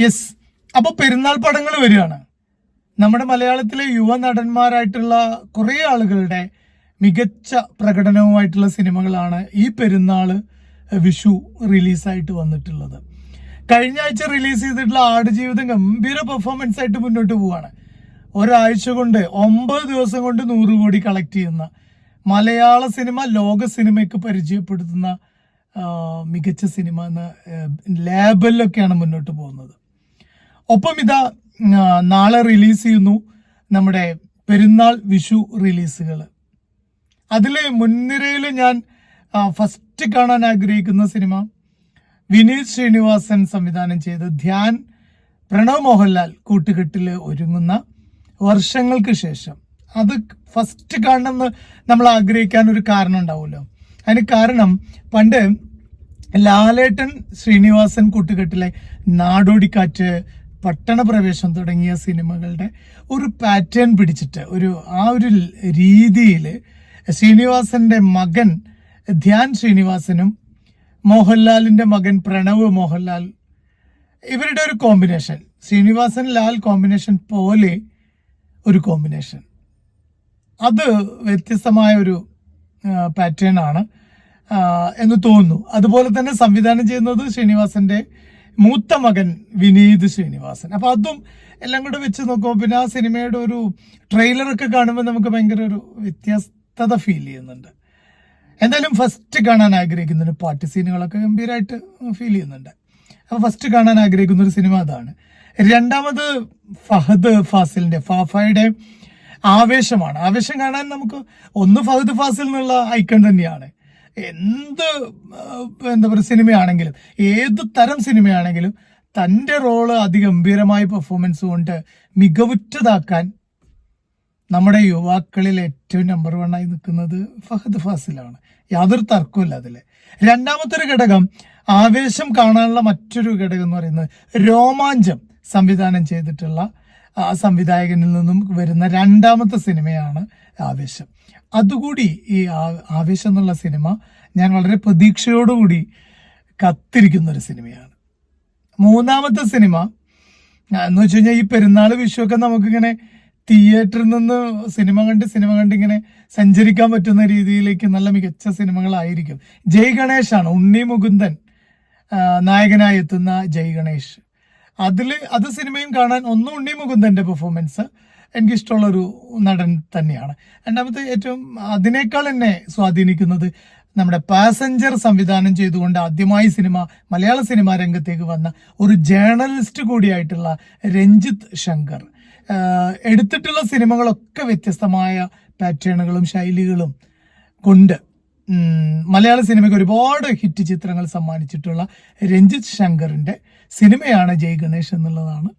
Yes അപ്പൊ പെരുന്നാൾ പടങ്ങൾ വരികയാണ്. നമ്മുടെ മലയാളത്തിലെ യുവ നടന്മാരായിട്ടുള്ള കുറെ ആളുകളുടെ മികച്ച പ്രകടനവുമായിട്ടുള്ള സിനിമകളാണ് ഈ പെരുന്നാൾ വിഷു റിലീസായിട്ട് വന്നിട്ടുള്ളത്. കഴിഞ്ഞ ആഴ്ച റിലീസ് ചെയ്തിട്ടുള്ള ആടുജീവിതം ഗംഭീര പെർഫോമൻസ് ആയിട്ട് മുന്നോട്ട് പോവുകയാണ്. ഒരാഴ്ച കൊണ്ട് ഒമ്പത് ദിവസം കൊണ്ട് നൂറ് കോടി കളക്ട് ചെയ്യുന്ന മലയാള സിനിമ ലോക സിനിമയ്ക്ക് പരിചയപ്പെടുത്തുന്ന മികച്ച സിനിമ എന്ന ലേബലിലൊക്കെയാണ് മുന്നോട്ട് പോകുന്നത്. ഒപ്പം ഇതാ നാളെ റിലീസ് ചെയ്യുന്നു നമ്മുടെ പെരുന്നാൾ വിഷു റിലീസുകൾ അതിൽ മുൻനിരയിൽ ഞാൻ ഫസ്റ്റ് കാണാൻ ആഗ്രഹിക്കുന്ന സിനിമ വിനീത് ശ്രീനിവാസൻ സംവിധാനം ചെയ്ത് ധ്യാൻ പ്രണവ് മോഹൻലാൽ കൂട്ടുകെട്ടിൽ ഒരുങ്ങുന്ന വർഷങ്ങൾക്ക് ശേഷം. അത് ഫസ്റ്റ് കാണണമെന്ന് നമ്മൾ ആഗ്രഹിക്കാൻ ഒരു കാരണം ഉണ്ടാവുമല്ലോ. അതിന് കാരണം പണ്ട് ലാലേട്ടൻ ശ്രീനിവാസൻ കൂട്ടുകെട്ടിലെ നാടോടിക്കാറ്റ് പട്ടണപ്രവേശം തുടങ്ങിയ സിനിമകളുടെ ഒരു പാറ്റേൺ പിടിച്ചിട്ട് ഒരു ആ ഒരു രീതിയിൽ ശ്രീനിവാസന്റെ മകൻ ധ്യാൻ ശ്രീനിവാസനും മോഹൻലാലിന്റെ മകൻ പ്രണവ് മോഹൻലാൽ ഇവരുടെ ഒരു കോമ്പിനേഷൻ. ശ്രീനിവാസൻ ലാൽ കോമ്പിനേഷൻ പോലെ ഒരു കോമ്പിനേഷൻ. അത് വ്യത്യസ്തമായ ഒരു പാറ്റേൺ ആണ്. എന്ന് തോന്നുന്നു. അതുപോലെ തന്നെ സംവിധാനം ചെയ്യുന്നത് ശ്രീനിവാസന്റെ മൂത്ത മകൻ വിനീത് ശ്രീനിവാസൻ. അപ്പൊ അതും എല്ലാം കൂടെ വെച്ച് നോക്കുമ്പോൾ പിന്നെ ആ സിനിമയുടെ ഒരു ട്രെയിലറൊക്കെ കാണുമ്പോൾ നമുക്ക് ഭയങ്കര ഒരു വ്യത്യസ്തത ഫീൽ ചെയ്യുന്നുണ്ട്. എന്തായാലും ഫസ്റ്റ് കാണാൻ ആഗ്രഹിക്കുന്ന ഒരു പാട്ട് സീനുകളൊക്കെ ഗംഭീരമായിട്ട് ഫീൽ ചെയ്യുന്നുണ്ട്. അപ്പോൾ ഫസ്റ്റ് കാണാൻ ആഗ്രഹിക്കുന്ന ഒരു സിനിമ അതാണ്. രണ്ടാമത് ഫഹദ് ഫാസിലിന്റെ ഫാഫയുടെ ആവേശമാണ്. ആവേശം കാണാൻ നമുക്ക് ഒന്ന് ഫഹദ് ഫാസിൽ എന്നുള്ള ഐക്കൺ തന്നെയാണ്. എന്ത് എന്താ പറയുക സിനിമയാണെങ്കിലും ഏത് തരം സിനിമയാണെങ്കിലും തന്റെ റോൾ അതിഗംഭീരമായ പെർഫോമൻസ് കൊണ്ട് മികവുറ്റതാക്കാൻ നമ്മുടെ യുവാക്കളിൽ ഏറ്റവും നമ്പർ വൺ ആയി നിൽക്കുന്നത് ഫഹദ് ഫാസിലാണ്. യാതൊരു തർക്കമില്ല അതിൽ രണ്ടാമത്തെ ഒരു ഘടകം ആവേശം കാണാനുള്ള മറ്റൊരു ഘടകം എന്ന് പറയുന്നത് രോമാഞ്ചം സംവിധാനം ചെയ്തിട്ടുള്ള സംവിധായകനിൽ നിന്നും വരുന്ന രണ്ടാമത്തെ സിനിമയാണ് ആവേശം. അതുകൂടി ഈ ആവേശം എന്നുള്ള സിനിമ ഞാൻ വളരെ പ്രതീക്ഷയോടുകൂടി കത്തിരിക്കുന്ന ഒരു സിനിമയാണ്. മൂന്നാമത്തെ സിനിമ എന്ന് വെച്ച് കഴിഞ്ഞാൽ ഈ പെരുന്നാൾ വിഷുവൊക്കെ നമുക്കിങ്ങനെ തിയേറ്ററിൽ നിന്ന് സിനിമ കണ്ട് സിനിമ കണ്ട് ഇങ്ങനെ സഞ്ചരിക്കാൻ പറ്റുന്ന രീതിയിലേക്ക് നല്ല മികച്ച സിനിമകളായിരിക്കും. ജയ് ഗണേഷാണ് ഉണ്ണി മുകുന്ദൻ നായകനായി എത്തുന്ന ജയ് ഗണേഷ് അതിൽ അത് സിനിമയും കാണാൻ ഒന്ന് ഉണ്ണി മുകുന്ദന്റെ പെർഫോമൻസ് എനിക്കിഷ്ടമുള്ളൊരു നടൻ തന്നെയാണ്. രണ്ടാമത്തെ ഏറ്റവും അതിനേക്കാൾ എന്നെ സ്വാധീനിക്കുന്നത് നമ്മുടെ പാസഞ്ചർ സംവിധാനം ചെയ്തുകൊണ്ട് ആദ്യമായി സിനിമ മലയാള സിനിമാ രംഗത്തേക്ക് വന്ന ഒരു ജേർണലിസ്റ്റ് കൂടിയായിട്ടുള്ള രഞ്ജിത്ത് ശങ്കർ. എടുത്തിട്ടുള്ള സിനിമകളൊക്കെ വ്യത്യസ്തമായ പാറ്റേണുകളും ശൈലികളും കൊണ്ട് മലയാള സിനിമയ്ക്ക് ഒരുപാട് ഹിറ്റ് ചിത്രങ്ങൾ സമ്മാനിച്ചിട്ടുള്ള രഞ്ജിത്ത് ശങ്കറിന്റെ സിനിമയാണ് ജയ് ഗണേഷ് എന്നുള്ളതാണ്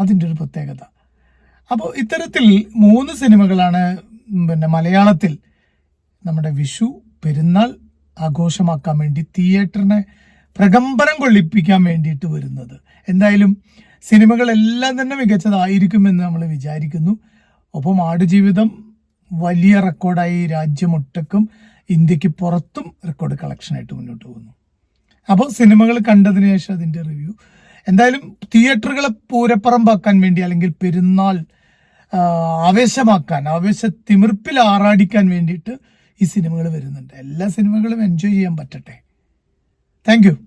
അതിന്റെ ഒരു പ്രത്യേകത. അപ്പോൾ ഇത്തരത്തിൽ മൂന്ന് സിനിമകളാണ് പിന്നെ മലയാളത്തിൽ നമ്മുടെ വിഷു പെരുന്നാൾ ആഘോഷമാക്കാൻ വേണ്ടി തിയേറ്ററിനെ പ്രകമ്പനം കൊള്ളിപ്പിക്കാൻ വേണ്ടിയിട്ട് വരുന്നത്. എന്തായാലും സിനിമകളെല്ലാം തന്നെ മികച്ചതായിരിക്കുമെന്ന് നമ്മൾ വിചാരിക്കുന്നു. ഒപ്പം ആടുജീവിതം വലിയ റെക്കോർഡായി രാജ്യമൊട്ടക്കും ഇന്ത്യയ്ക്ക് പുറത്തും റെക്കോർഡ് കളക്ഷനായിട്ട് മുന്നോട്ട് പോകുന്നു. അപ്പോൾ സിനിമകൾ കണ്ടതിന് ശേഷം അതിന്റെ റിവ്യൂ. എന്തായാലും തിയേറ്ററുകളെ പൂരപ്പറമ്പാക്കാൻ വേണ്ടി അല്ലെങ്കിൽ പെരുന്നാൾ ആവേശമാക്കാൻ ആവേശ തിമിർപ്പിൽ ആറാടിക്കാൻ വേണ്ടിയിട്ട് ഈ സിനിമകൾ വരുന്നുണ്ട്. എല്ലാ സിനിമകളും എൻജോയ് ചെയ്യാൻ പറ്റട്ടെ. താങ്ക്